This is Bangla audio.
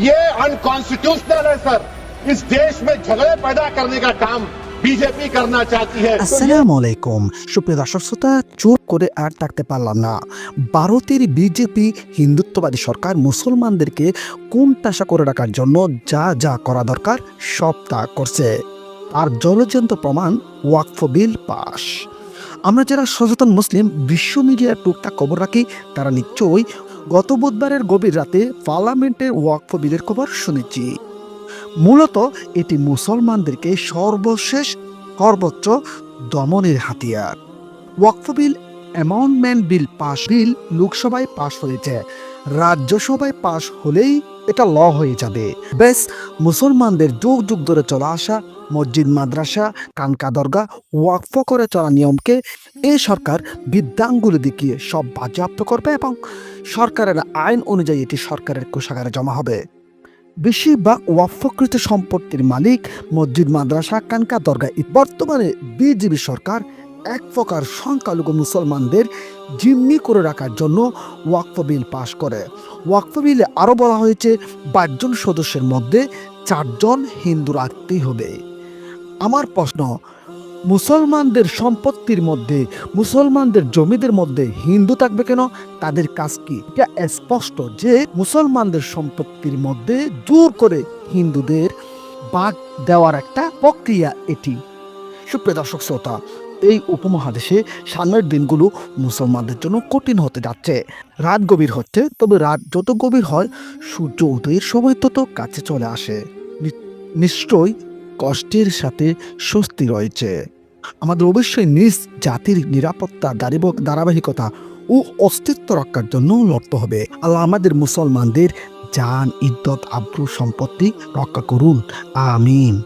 ये अनकॉन्स्टिट्यूशनल है सर इस देश में झगड़े पैदा करने का काम बीजेपी करना चाहती है तो ये- আসসালামু আলাইকুম সুপ্রিয় দর্শক শ্রোতা চুপ করে আর থাকতে পারলাম না ভারতের বিজেপি হিন্দুত্ববাদী সরকার মুসলমানদেরকে কোণঠাসা করে রাখার জন্য যা যা করা দরকার সব তা করছে আর জলজন্ত প্রমাণ ওয়াকফ বিল পাশ আমরা যারা সচেতন মুসলিম বিশ্ব মিডিয়ার টুকটাক খবর রাখি তারা নিশ্চয়ই গত বুধবারের গভীর রাতে পার্লামেন্টের ওয়াকফ বিলের খবর শুনেছি। মূলত এটি মুসলমানদেরকে সর্বশেষ, সর্বোচ্চ দমনের হাতিয়ার। ওয়াকফ বিল অ্যামাউন্টমেন্ট বিল পাশ, বিল লোকসভায় পাশ হয়েছে। রাজ্যসভায় পাশ হলেই এটা ল হয়ে যাবে। বেশ মুসলমানদের যুগ যুগ ধরে চলে আসা মসজিদ, মাদ্রাসা, কানকা দরগা, ওয়াকফ করে চলা নিয়মকে এই সরকার বিদ্যাঙ্গুলি দেখিয়ে সব বাজেয়াপ্ত করবে এবং সরকারের আইন অনুযায়ী এটি সরকারের কোষাগারে জমা হবে। বেশিরভাগ ওয়াফকৃত সম্পত্তির মালিক, মসজিদ, মাদ্রাসা কানকা দরগা বর্তমানে বিজেপি সরকার এক প্রকার সংখ্যালঘু মুসলমানদের জিম্মি করে রাখার জন্য ওয়াকফ বিল পাশ করে। ওয়াকফ বিলে আরও বলা হয়েছে পাঁচজন সদস্যের মধ্যে চারজন হিন্দু রাখতেই হবে। আমার প্রশ্ন মুসলমানদের সম্পত্তির মধ্যে, মুসলমানদের জমিদের মধ্যে হিন্দু থাকবে কেন? তাদের কাজ কি? এটা স্পষ্ট যে মুসলমানদের সম্পত্তির মধ্যে জোর করে হিন্দুদের বাদ দেওয়ার একটা প্রক্রিয়া এটি। সুপ্রিয় দর্শক শ্রোতা, এই উপমহাদেশে সামনের দিনগুলো মুসলমানদের জন্য কঠিন হতে যাচ্ছে। রাত গভীর হচ্ছে, তবে রাত যত গভীর হয়, সূর্য উদয়ের সময় তত কাছে চলে আসে। নিশ্চয়ই কষ্টের সাথে স্বস্তি রয়েছে। আমাদের অবশ্যই নিজ জাতির নিরাপত্তা দারিবক ধারাবাহিকতা ও অস্তিত্ব রক্ষার জন্য লড়তে হবে। আল্লাহ আমাদের মুসলমানদের জান ইদ্যত আব্রু, সম্পত্তি রক্ষা করুন। আমিন।